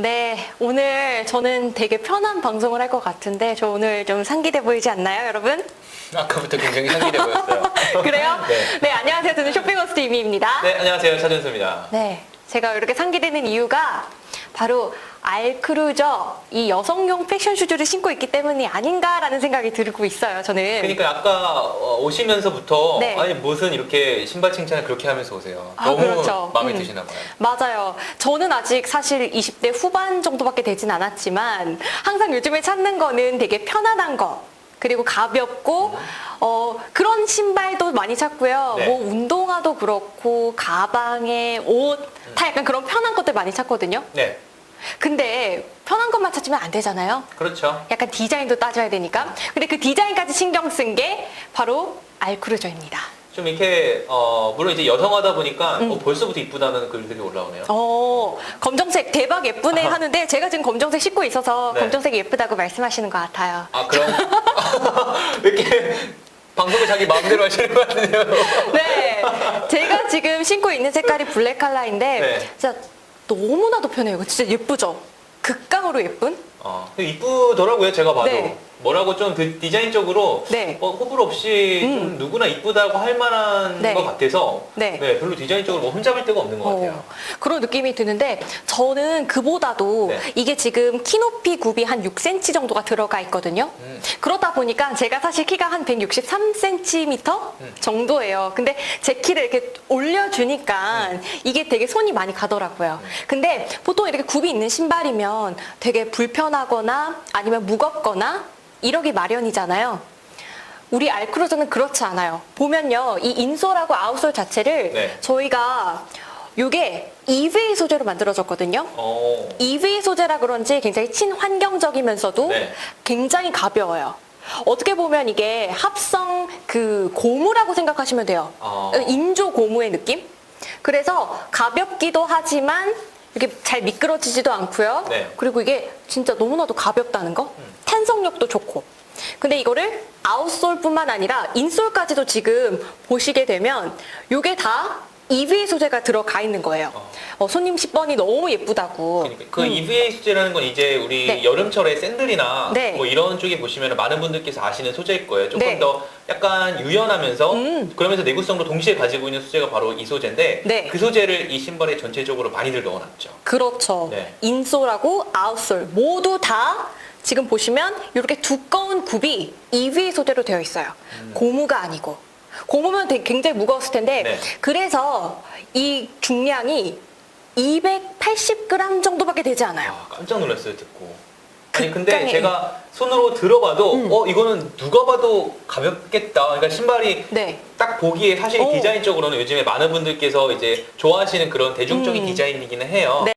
네, 오늘 저는 되게 편한 방송을 할 것 같은데 저 오늘 좀 상기돼 보이지 않나요, 여러분? 아까부터 굉장히 상기돼 보였어요. 그래요? 네. 네, 안녕하세요. 저는 쇼핑호스트 이미입니다. 네, 안녕하세요. 차준수입니다. 네, 제가 이렇게 상기되는 이유가 바로 알크루저 이 여성용 패션 슈즈를 신고 있기 때문이 아닌가라는 생각이 들고 있어요. 저는. 그러니까 아까 어, 오시면서부터 네. 아니 무슨 이렇게 신발 칭찬을 그렇게 하면서 오세요. 아, 너무 그렇죠. 마음에 음. 드시나 봐요. 맞아요. 저는 아직 사실 20대 후반 정도밖에 되진 않았지만 항상 요즘에 찾는 거는 되게 편안한 거. 그리고 가볍고 어 그런 신발도 많이 찾고요. 네. 뭐 운동화도 그렇고 가방에 옷 다 약간 그런 편한 것들 많이 찾거든요. 네, 근데 편한 것만 찾으면 안 되잖아요. 그렇죠. 약간 디자인도 따져야 되니까. 근데 그 디자인까지 신경 쓴 게 바로 알크루저입니다. 좀 이렇게 어, 물론 이제 여성하다 보니까 음. 어, 벌써부터 이쁘다는 글들이 올라오네요. 어, 검정색 대박 예쁘네 아하. 하는데 제가 지금 검정색 신고 있어서 네. 검정색이 예쁘다고 말씀하시는 것 같아요. 아 그럼 왜 이렇게 방송을 자기 마음대로 하시는 것 같은데요? 네. 제가 지금 신고 있는 색깔이 블랙 컬러인데 네. 진짜 너무나도 편해요. 진짜 예쁘죠? 극강으로 예쁜? 어, 이쁘더라고요, 제가 봐도. 네. 뭐라고 좀 디- 디자인적으로 네. 어, 호불호 없이 음. 좀 누구나 이쁘다고 할 만한 네. 것 같아서 네. 별로 디자인적으로 뭐 흠잡을 데가 없는 것 같아요. 어, 그런 느낌이 드는데 저는 그보다도 네. 이게 지금 키 높이 굽이 한 6cm 정도가 들어가 있거든요. 음. 그러다 보니까 제가 사실 키가 한 163cm 음. 정도예요. 근데 제 키를 이렇게 올려주니까 이게 되게 손이 많이 가더라고요. 음. 근데 보통 이렇게 굽이 있는 신발이면 되게 불편 하거나 아니면 무겁거나 이러기 마련이잖아요. 우리 알크루저는 그렇지 않아요. 보면요, 이 인솔하고 아웃솔 자체를 네. 저희가 요게 EVA 소재로 만들어졌거든요. 어. EVA 소재라 그런지 굉장히 친환경적이면서도 네. 굉장히 가벼워요. 어떻게 보면 이게 합성 그 고무라고 생각하시면 돼요. 어. 인조 고무의 느낌? 그래서 가볍기도 하지만 이렇게 잘 미끄러지지도 않고요. 네. 그리고 이게 진짜 너무나도 가볍다는 거. 탄성력도 좋고. 근데 이거를 아웃솔뿐만 아니라 인솔까지도 지금 보시게 되면 이게 다 EVA 소재가 들어가 있는 거예요. 어. 어, 손님 10번이 너무 예쁘다고. 그러니까 그 음. EVA 소재라는 건 이제 우리 네. 여름철에 샌들이나 네. 뭐 이런 쪽에 보시면 많은 분들께서 아시는 소재일 거예요. 조금 네. 더 약간 유연하면서 음. 그러면서 내구성도 동시에 가지고 있는 소재가 바로 이 소재인데 네. 그 소재를 이 신발에 전체적으로 많이들 넣어놨죠. 그렇죠. 네. 인솔하고 아웃솔 모두 다 지금 보시면 이렇게 두꺼운 굽이 EVA 소재로 되어 있어요. 고무가 아니고. 고무면 되게 굉장히 무거웠을 텐데 네. 그래서 이 중량이 280g 정도밖에 되지 않아요. 아, 깜짝 놀랐어요 듣고. 아니 근데 극강의- 제가 손으로 들어봐도 음. 어 이거는 누가 봐도 가볍겠다. 그러니까 신발이 네. 딱 보기에 사실 오. 디자인적으로는 요즘에 많은 분들께서 이제 좋아하시는 그런 대중적인 음. 디자인이기는 해요. 네.